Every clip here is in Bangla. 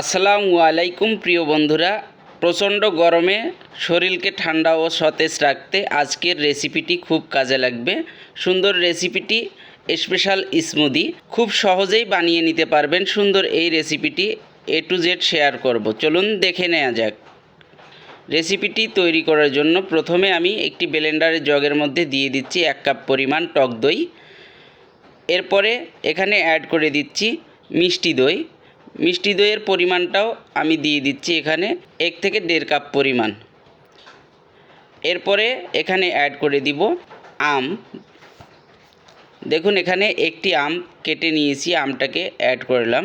আসসালামু আলাইকুম, প্রিয় বন্ধুরা। প্রচণ্ড গরমে শরীরকে ঠান্ডা ও সতেজ রাখতে আজকের রেসিপিটি খুব কাজে লাগবে। সুন্দর রেসিপিটি, স্পেশাল স্মুদি, খুব সহজেই বানিয়ে নিতে পারবেন সুন্দর এই রেসিপিটি এ টু জেড শেয়ার করব। চলুন দেখে নেওয়া যাক। রেসিপিটি তৈরি করার জন্য প্রথমে আমি একটি ব্লেন্ডারের জগের মধ্যে দিয়ে দিচ্ছি এক কাপ পরিমাণ টক দই। এরপরে এখানে অ্যাড করে দিচ্ছি মিষ্টি দই। মিষ্টি দইয়ের পরিমাণটাও আমি দিয়ে দিচ্ছি এখানে এক থেকে দেড় কাপ পরিমাণ। এরপরে এখানে অ্যাড করে দিব আম। দেখুন, এখানে একটি আম কেটে নিয়েছি, আমটাকে অ্যাড করলাম।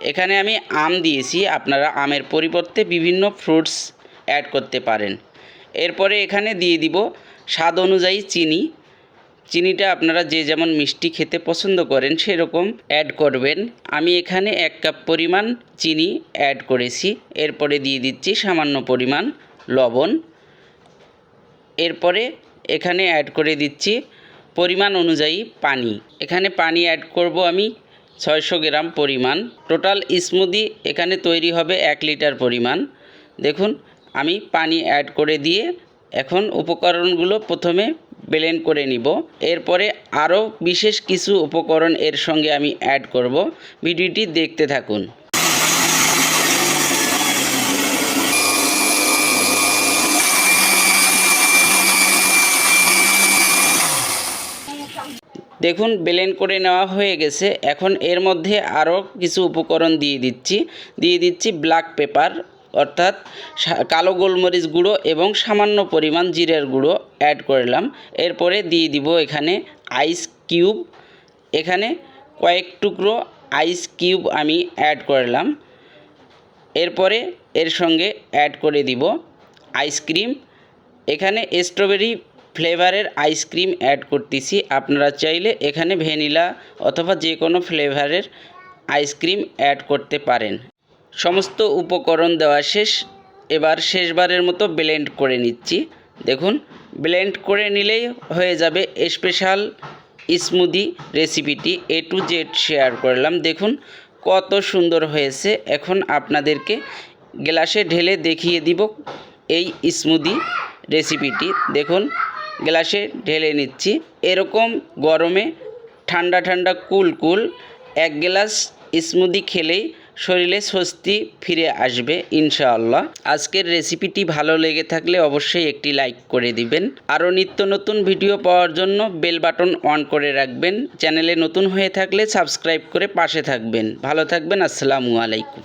এখানে আমি আম দিয়েছি, আপনারা আমের পরিবর্তে বিভিন্ন ফ্রুটস অ্যাড করতে পারেন। এরপরে এখানে দিয়ে দিব স্বাদ অনুযায়ী চিনি। চিনিটা আপনারা যে যেমন মিষ্টি খেতে পছন্দ করেন সেরকম অ্যাড করবেন। আমি এখানে এক কাপ পরিমাণ চিনি অ্যাড করেছি। এরপরে দিয়ে দিচ্ছি সামান্য পরিমাণ লবণ। এরপরে এখানে অ্যাড করে দিচ্ছি পরিমাণ অনুযায়ী পানি। এখানে পানি অ্যাড করব আমি ছয়শো গ্রাম পরিমাণ। টোটাল স্মুদি এখানে তৈরি হবে এক লিটার পরিমাণ। দেখুন, আমি পানি অ্যাড করে দিয়ে এখন উপকরণগুলো প্রথমে ব্লেন্ড করে নিব। এরপরে আরও বিশেষ কিছু উপকরণ এর সঙ্গে আমি অ্যাড করব। ভিডিওটি দেখতে থাকুন। দেখুন ব্লেন্ড করে নেওয়া হয়ে গেছে। এখন এর মধ্যে আরও কিছু উপকরণ দিয়ে দিচ্ছি। দিয়ে দিচ্ছি ব্ল্যাক পেপার অর্থাৎ কালো গোলমরিচ গুঁড়ো এবং সামান্য পরিমাণ জিরের গুঁড়ো অ্যাড করলাম এরপরে দিয়ে দিব এখানে আইস কিউব এখানে কয়েক টুকরো আইস কিউব আমি অ্যাড করলাম এরপরে এর সঙ্গে অ্যাড করে দিব আইসক্রিম এখানে স্ট্রবেরি ফ্লেভারের আইসক্রিম অ্যাড করতেছি। আপনারা চাইলে এখানে ভ্যানিলা অথবা যে কোনো ফ্লেভারের আইসক্রিম অ্যাড করতে পারেন। সমস্ত উপকরণ দেওয়া শেষ। এবার শেষবারের মতো ব্লেন্ড করে নিচ্ছি। দেখুন ব্লেন্ড করে নিলেই হয়ে যাবে স্পেশাল স্মুদি রেসিপিটি এ টু জেড শেয়ার করলাম। দেখুন, কত সুন্দর হয়েছে। এখন আপনাদেরকে গ্লাসে ঢেলে দেখিয়ে দিব এই স্মুদি রেসিপিটি দেখুন, গ্লাসে ঢেলে নিচ্ছি। এরকম গরমে ঠান্ডা ঠান্ডা কুল কুল এক গ্লাস স্মুদি খেলেই শরীরে স্বস্তি ফিরে আসবে, ইনশাআল্লাহ। আজকের রেসিপিটি ভালো লেগে থাকলে অবশ্যই একটি লাইক করে দিবেন। আরও নিত্য নতুন ভিডিও পাওয়ার জন্য বেল বাটন অন করে রাখবেন। চ্যানেলে নতুন হয়ে থাকলে সাবস্ক্রাইব করে পাশে থাকবেন। ভালো থাকবেন, আসসালামু আলাইকুম।